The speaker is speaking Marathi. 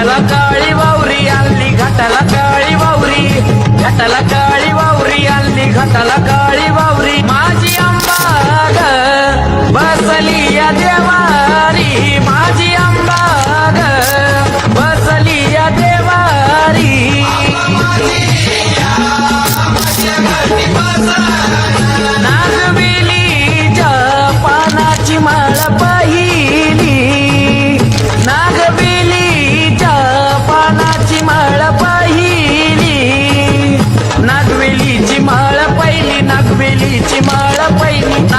घाटाला काळी वावरी आणली घाटाला काळी वावरी. घाटाला काळी वावरी आणली घाटाला काळी वावरी. माझी आंबा ग बसली या देवारी. माझी आंबा ग बसली या देवारी. नाग Hayır.